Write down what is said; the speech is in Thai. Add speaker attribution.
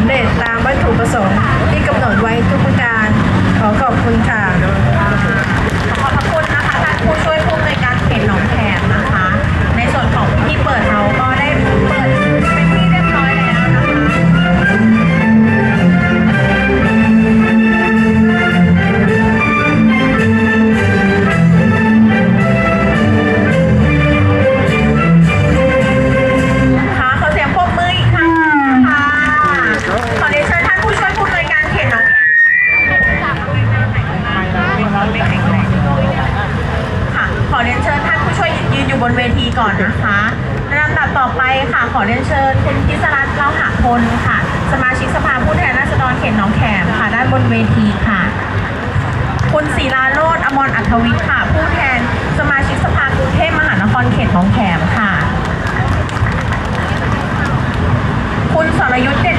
Speaker 1: ำเร็จตามวัตถุประสงค์ที่กำหนดไว้ทุกประการ
Speaker 2: บนเวทีก่อนนะคะลำดับต่อไปค่ะขอเรียนเชิญคุณพิศรัตน์เล่าหาพลค่ะ สมาชิกสภาผู้แทนราษฎรเขตหนองแขมค่ะ ด้านบนเวทีค่ะ คุณศิลาโรธอมรอัธวิทย์ค่ะ ผู้แทนสมาชิกสภากรุงเทพมหานครเขตหนองแขมค่ะ คุณสรยุทธ์เด่น